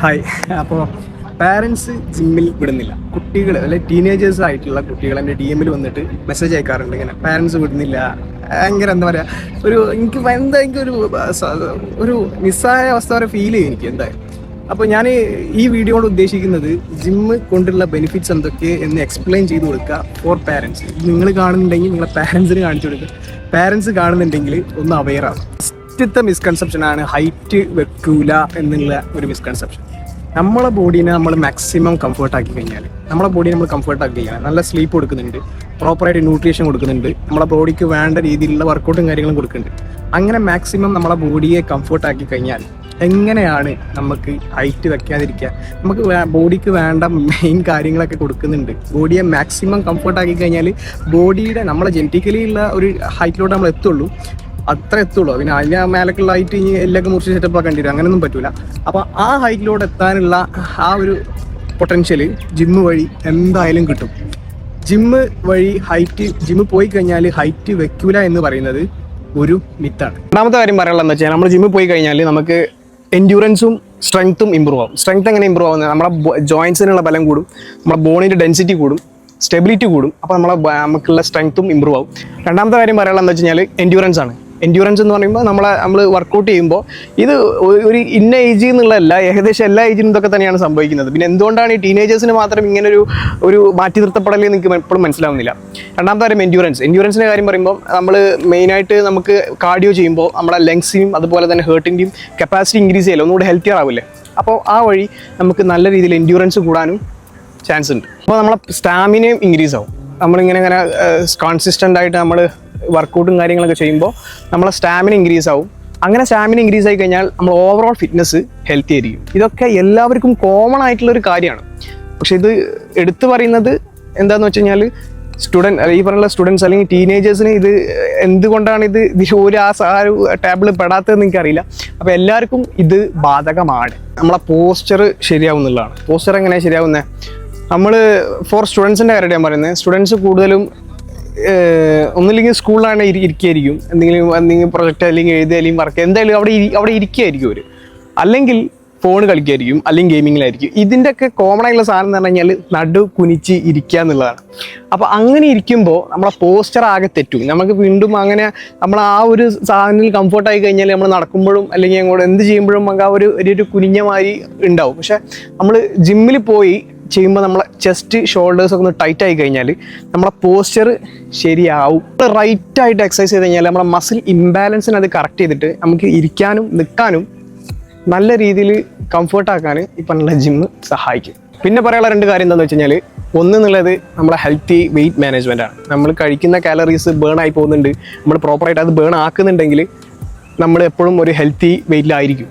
Hi അപ്പോൾ parents ജിമ്മിൽ വിടുന്നില്ല. കുട്ടികൾ അല്ലെ ടീനേജേഴ്സ് ആയിട്ടുള്ള കുട്ടികൾ എന്റെ ഡി എമ്മിൽ വന്നിട്ട് മെസ്സേജ് അയക്കാറുണ്ട്. ഇങ്ങനെ പാരൻസ് വിടുന്നില്ല. ഭയങ്കര എന്താ പറയുക ഒരു എനിക്ക് എന്താ എനിക്കൊരു ഒരു ഒരു നിസ്സായ അവസ്ഥ വരെ ഫീൽ ചെയ്യും എനിക്ക് എന്തായാലും. അപ്പോൾ ഞാൻ ഈ വീഡിയോ കൊണ്ട് ഉദ്ദേശിക്കുന്നത് ജിമ്മ് കൊണ്ടുള്ള ബെനിഫിറ്റ്സ് എന്തൊക്കെ എന്ന് എക്സ്പ്ലെയിൻ ചെയ്ത് കൊടുക്കുക ഫോർ പാരൻസ് നിങ്ങൾ കാണുന്നുണ്ടെങ്കിൽ നിങ്ങളെ പാരൻസിന് കാണിച്ചു കൊടുക്കുക. പാരൻസ് കാണുന്നുണ്ടെങ്കിൽ ഒന്ന് അവെയർ ആവും. ഫസ്റ്റത്തെ മിസ്കൺസെപ്ഷൻ ആണ് ഹൈറ്റ് വെക്കൂല എന്നുള്ള ഒരു മിസ്കൺസെപ്ഷൻ നമ്മളെ ബോഡീനെ നമ്മൾ മാക്സിമം കംഫർട്ട് ആക്കി കഴിഞ്ഞാൽ നമ്മളെ ബോഡി നമ്മൾ കംഫർട്ട് ആക്കി കഴിഞ്ഞാൽ നല്ല സ്ലീപ്പ് കൊടുക്കുന്നുണ്ട് പ്രോപ്പറായിട്ട് ന്യൂട്രീഷൻ കൊടുക്കുന്നുണ്ട് നമ്മളെ ബോഡിക്ക് വേണ്ട രീതിയിലുള്ള വർക്കൗട്ടും കാര്യങ്ങളും കൊടുക്കുന്നുണ്ട്. അങ്ങനെ മാക്സിമം നമ്മളെ ബോഡിയെ കംഫർട്ട് ആക്കി കഴിഞ്ഞാൽ എങ്ങനെയാണ് നമുക്ക് ഹൈറ്റ് വെക്കാതിരിക്കുക നമുക്ക് ബോഡിക്ക് വേണ്ട മെയിൻ കാര്യങ്ങളൊക്കെ കൊടുക്കുന്നുണ്ട്. ബോഡിയെ മാക്സിമം കംഫർട്ട് ആക്കി കഴിഞ്ഞാൽ ബോഡിയുടെ നമ്മളെ ജെനറ്റിക്കലി ഉള്ള ഒരു ഹൈറ്റിലോട്ട് നമ്മൾ എത്തുള്ളൂ അത്ര എത്തുള്ളൂ. പിന്നെ അതിന് മേലക്കുള്ള ഹൈറ്റ് ഇനി എല്ലൊക്കെ മുറിച്ച് സെറ്റപ്പ് ആക്കേണ്ടി വരും. അങ്ങനെയൊന്നും പറ്റൂല. അപ്പോൾ ആ ഹൈറ്റിലൂടെ എത്താനുള്ള ആ ഒരു പൊട്ടൻഷ്യൽ ജിമ്മ് വഴി എന്തായാലും കിട്ടും. ജിമ്മ് വഴി ഹൈറ്റ് ജിമ്മ് പോയി കഴിഞ്ഞാൽ ഹൈറ്റ് വെക്കൂല എന്ന് പറയുന്നത് ഒരു മിത്താണ് രണ്ടാമത്തെ കാര്യം പറയാനുള്ളത് എന്താ വെച്ചാൽ നമ്മൾ ജിമ്മിൽ പോയി കഴിഞ്ഞാൽ നമുക്ക് എൻഡ്യൂറൻസും സ്ട്രെങ്ത്തും ഇമ്പ്രൂവ് ആവും. സ്ട്രെങ്ത് എങ്ങനെ ഇമ്പ്രൂവ് ആവുന്നത്? നമ്മുടെ ജോയിൻസിനുള്ള ബലം കൂടും. നമ്മുടെ ബോണിന്റെ ഡെൻസിറ്റി കൂടും. സ്റ്റെബിലിറ്റി കൂടും. അപ്പോൾ നമ്മളെ നമുക്കുള്ള സ്ട്രെങ്ത്തും ഇമ്പ്രൂവ് ആവും. രണ്ടാമത്തെ കാര്യം പറയാനുള്ളത് എന്താ വെച്ച് കഴിഞ്ഞാൽ എൻഡ്യൂറൻസ് ആണ്. എൻഡ്യൂറൻസ് എന്ന് പറയുമ്പോൾ നമ്മളെ നമ്മൾ വർക്കൗട്ട് ചെയ്യുമ്പോൾ ഇത് ഒരു ഇന്ന ഏജ് എന്നുള്ളതല്ല ഏകദേശം എല്ലാ ഏജിനും ഇതൊക്കെ തന്നെയാണ് സംഭവിക്കുന്നത്. പിന്നെ എന്തുകൊണ്ടാണ് ഈ ടീനേജേഴ്സിന് മാത്രം ഇങ്ങനെ ഒരു ഒരു മാറ്റി നിർത്തപ്പെടൽ എനിക്ക് എപ്പോഴും മനസ്സിലാവുന്നില്ല. രണ്ടാമത്തെ കാര്യം എൻഡ്യൂറൻസ് എൻഡ്യൂറൻസിന്റെ കാര്യം പറയുമ്പോൾ നമ്മൾ മെയിനായിട്ട് നമുക്ക് കാർഡിയോ ചെയ്യുമ്പോൾ നമ്മുടെ ലങ്സിനും അതുപോലെ തന്നെ ഹേർട്ടിന്റെയും കപ്പാസിറ്റി ഇൻക്രീസ് ചെയ്യല്ലോ ഒന്നുകൂടെ ഹെൽത്തിയർ ആവില്ലേ? അപ്പോൾ ആ വഴി നമുക്ക് നല്ല രീതിയിൽ എൻഡ്യൂറൻസ് കൂടാനും ചാൻസ് ഉണ്ട്. അപ്പോൾ നമ്മളെ സ്റ്റാമിനയും ഇൻക്രീസ് ആവും. നമ്മളിങ്ങനെ ഇങ്ങനെ കോൺസിസ്റ്റന്റ് ആയിട്ട് നമ്മൾ വർക്കൗട്ടും കാര്യങ്ങളൊക്കെ ചെയ്യുമ്പോൾ നമ്മളെ സ്റ്റാമിന ഇൻക്രീസ് ആവും. അങ്ങനെ സ്റ്റാമിന ഇൻക്രീസ് ആയി കഴിഞ്ഞാൽ നമ്മൾ ഓവറോൾ ഫിറ്റ്നസ് ഹെൽത്തി ആയിരിക്കും. ഇതൊക്കെ എല്ലാവർക്കും കോമൺ ആയിട്ടുള്ള ഒരു കാര്യമാണ്. പക്ഷെ ഇത് എടുത്തു പറയുന്നത് എന്താന്ന് വെച്ച് കഴിഞ്ഞാൽ സ്റ്റുഡന്റ് ഈ പറഞ്ഞ സ്റ്റുഡൻസ് അല്ലെങ്കിൽ ടീനേജേഴ്സിന് ഇത് എന്തുകൊണ്ടാണ് ഇത് ഒരു ആ ഒരു ടേബിൾ പെടാത്തതെന്ന് എനിക്കറിയില്ല. അപ്പോൾ എല്ലാവർക്കും ഇത് ബാധകമാണ്. നമ്മളെ പോസ്റ്റർ ശരിയാവുന്നുള്ളതാണ് പോസ്റ്റർ എങ്ങനെയാണ് ശരിയാവുന്നത് നമ്മൾ ഫോർ സ്റ്റുഡൻസിന്റെ കാര്യമാണ് ഞാൻ പറയുന്നത് സ്റ്റുഡൻസ് കൂടുതലും ഒന്നില്ലെങ്കിൽ സ്കൂളിലാണ് ഇരി- ഇരിക്കുകയായിരിക്കും. എന്തെങ്കിലും എന്തെങ്കിലും പ്രൊജക്റ്റ് അല്ലെങ്കിൽ എഴുതുക അല്ലെങ്കിൽ വർക്ക് എന്തായാലും അവിടെ അവിടെ ഇരിക്കുകയായിരിക്കും അവർ അല്ലെങ്കിൽ ഫോൺ കളിക്കായിരിക്കും അല്ലെങ്കിൽ ഗെയിമിങ്ങിലായിരിക്കും ഇതിന്റെയൊക്കെ കോമൺ ആയിട്ടുള്ള സാധനം എന്ന് പറഞ്ഞു കഴിഞ്ഞാൽ നടു കുനിച്ച് ഇരിക്കുക എന്നുള്ളതാണ്. അപ്പോൾ അങ്ങനെ ഇരിക്കുമ്പോൾ നമ്മളെ പോസ്റ്റർ ആകെ തെറ്റും. നമുക്ക് വീണ്ടും അങ്ങനെ നമ്മൾ ആ ഒരു സാധനത്തിൽ കംഫർട്ടായി കഴിഞ്ഞാൽ നമ്മൾ നടക്കുമ്പോഴും അല്ലെങ്കിൽ അങ്ങോട്ട് എന്ത് ചെയ്യുമ്പോഴും നമുക്ക് ആ ഒരു ഒരു- ഒരു കുനിഞ്ഞ മാതിരി ഉണ്ടാവും. പക്ഷേ നമ്മൾ ജിമ്മിൽ പോയി ചെയ്യുമ്പോൾ നമ്മളെ ചെസ്റ്റ് ഷോൾഡേഴ്സ് ഒക്കെ ഒന്ന് ടൈറ്റ് ആയി കഴിഞ്ഞാൽ നമ്മളെ പോസ്ചർ ശരിയാവും. റൈറ്റ് ആയിട്ട് എക്സസൈസ് ചെയ്ത് കഴിഞ്ഞാൽ നമ്മളെ മസിൽ ഇംബാലൻസിന് അത് കറക്റ്റ് ചെയ്തിട്ട് നമുക്ക് ഇരിക്കാനും നിൽക്കാനും നല്ല രീതിയിൽ കംഫർട്ട് ഇപ്പം ഈ പറഞ്ഞ ജിമ്മ് സഹായിക്കും. പിന്നെ പറയാനുള്ള രണ്ട് കാര്യം എന്താണെന്ന് വെച്ച് കഴിഞ്ഞാൽ ഒന്ന് എന്നുള്ളത് നമ്മളെ ഹെൽത്തി വെയിറ്റ് മാനേജ്മെന്റ് ആണ്. നമ്മൾ കഴിക്കുന്ന കാലറീസ് ബേൺ ആയി പോകുന്നുണ്ട്. നമ്മൾ പ്രോപ്പറായിട്ട് അത് ബേൺ ആക്കുന്നുണ്ടെങ്കിൽ നമ്മൾ എപ്പോഴും ഒരു ഹെൽത്തി വെയിറ്റിലായിരിക്കും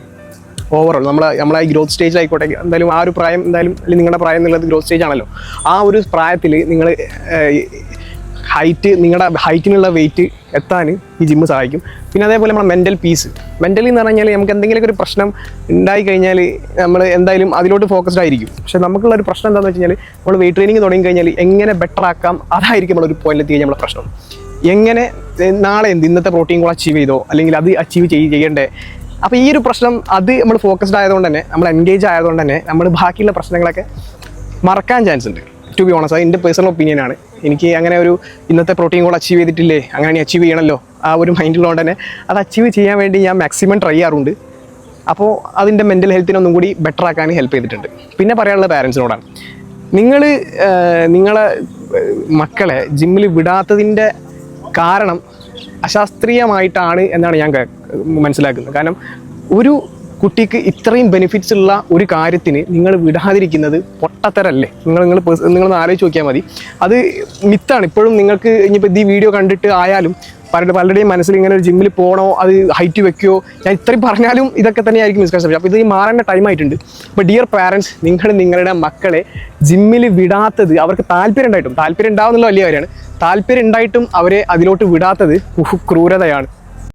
ഓവറോൾ നമ്മൾ നമ്മളെ ഗ്രോത്ത് സ്റ്റേജ് ആയിക്കോട്ടെ എന്തായാലും ആ ഒരു പ്രായം എന്തായാലും അല്ലെങ്കിൽ നിങ്ങളുടെ പ്രായം എന്നുള്ളത് ഗ്രോത്ത് സ്റ്റേജ് ആണല്ലോ. ആ ഒരു പ്രായത്തിൽ നിങ്ങൾ ഹൈറ്റ് നിങ്ങളുടെ ഹൈറ്റിനുള്ള വെയിറ്റ് എത്താൻ ഈ ജിമ്മ് സഹായിക്കും. പിന്നെ അതേപോലെ നമ്മുടെ മെന്റൽ പീസ് മെന്റലി എന്ന് പറഞ്ഞാൽ നമുക്ക് എന്തെങ്കിലുമൊക്കെ ഒരു പ്രശ്നം ഉണ്ടായി കഴിഞ്ഞാൽ നമ്മൾ എന്തായാലും അതിലോട്ട് ഫോക്കസ്ഡ് ആയിരിക്കും. പക്ഷെ നമുക്കുള്ള ഒരു പ്രശ്നം എന്താണെന്ന് വെച്ച് കഴിഞ്ഞാൽ നമ്മൾ വെയിറ്റ് ട്രെയിനിങ് തുടങ്ങി കഴിഞ്ഞാൽ എങ്ങനെ ബെറ്റർ ആക്കാം അതായിരിക്കും നമ്മളൊരു പോയിന്റിൽ എത്തി കഴിഞ്ഞാൽ നമ്മുടെ പ്രശ്നം. എങ്ങനെ നാളെ എന്ത് ഇന്നത്തെ പ്രോട്ടീൻ കൂടെ അച്ചീവ് ചെയ്തോ അല്ലെങ്കിൽ അത് അച്ചീവ് ചെയ്യണ്ടേ അപ്പോൾ ഈ ഒരു പ്രശ്നം അത് നമ്മൾ ഫോക്കസ്ഡ് ആയതുകൊണ്ട് തന്നെ നമ്മൾ എൻഗേജ് ആയതുകൊണ്ട് തന്നെ നമ്മൾ ബാക്കിയുള്ള പ്രശ്നങ്ങളൊക്കെ മറക്കാൻ ചാൻസ് ഉണ്ട്. ടു ബി ഓണസ് അത് എന്റെ പേഴ്സണൽ ഒപ്പീനിയൻ ആണ്. എനിക്ക് അങ്ങനെ ഒരു ഇന്നത്തെ പ്രോട്ടീൻ കൂടെ അച്ചീവ് ചെയ്തിട്ടില്ലേ അങ്ങനെ ഇനി അച്ചീവ് ചെയ്യണമല്ലോ ആ ഒരു മൈൻഡിലുള്ളതുകൊണ്ട് തന്നെ അത് അച്ചീവ് ചെയ്യാൻ വേണ്ടി ഞാൻ മാക്സിമം ട്രൈ ചെയ്യാറുണ്ട്. അപ്പോൾ അതിന്റെ മെന്റൽ ഹെൽത്തിനൊന്നും കൂടി ബെറ്റർ ആക്കാൻ ഹെൽപ്പ് ചെയ്തിട്ടുണ്ട്. പിന്നെ പറയാനുള്ള പാരൻസിനോടാണ് നിങ്ങൾ നിങ്ങളെ മക്കളെ ജിമ്മിൽ വിടാത്തതിന്റെ കാരണം അശാസ്ത്രീയമായിട്ടാണ് എന്നാണ് ഞാൻ മനസ്സിലാക്കുന്നത്. കാരണം ഒരു കുട്ടിക്ക് ഇത്രയും ബെനിഫിറ്റ്സ് ഉള്ള ഒരു കാര്യത്തിന് നിങ്ങൾ വിടാതിരിക്കുന്നത് പൊട്ടത്തരല്ലേ? നിങ്ങൾ നിങ്ങൾ നിങ്ങളൊന്ന് ആലോചിച്ച് നോക്കിയാൽ മതി. അത് മിത്താണ്. ഇപ്പോഴും നിങ്ങൾക്ക് ഇനിയിപ്പോൾ ഈ വീഡിയോ കണ്ടിട്ട് ആയാലും പലരുടെ പലരുടെയും മനസ്സിൽ ഇങ്ങനെ ഒരു ജിമ്മിൽ പോകണോ അത് ഹൈറ്റ് വെക്കുകയോ ഞാൻ ഇത്രയും പറഞ്ഞാലും ഇതൊക്കെ തന്നെയായിരിക്കും മിസ്കൺസെപ്ഷൻ അപ്പോൾ ഇത് മാറേണ്ട ടൈം ആയിട്ടുണ്ട്. അപ്പോൾ ഡിയർ പാരൻസ് നിങ്ങൾ നിങ്ങളുടെ മക്കളെ ജിമ്മിൽ വിടാത്തത് അവർക്ക് താല്പര്യം ഉണ്ടായിട്ടും. താല്പര്യം ഉണ്ടാവുന്നുള്ള വലിയ കാര്യമാണ്. താല്പര്യം ഉണ്ടായിട്ടും അവരെ അതിലോട്ട് വിടാത്തത് ക്രൂരതയാണ്.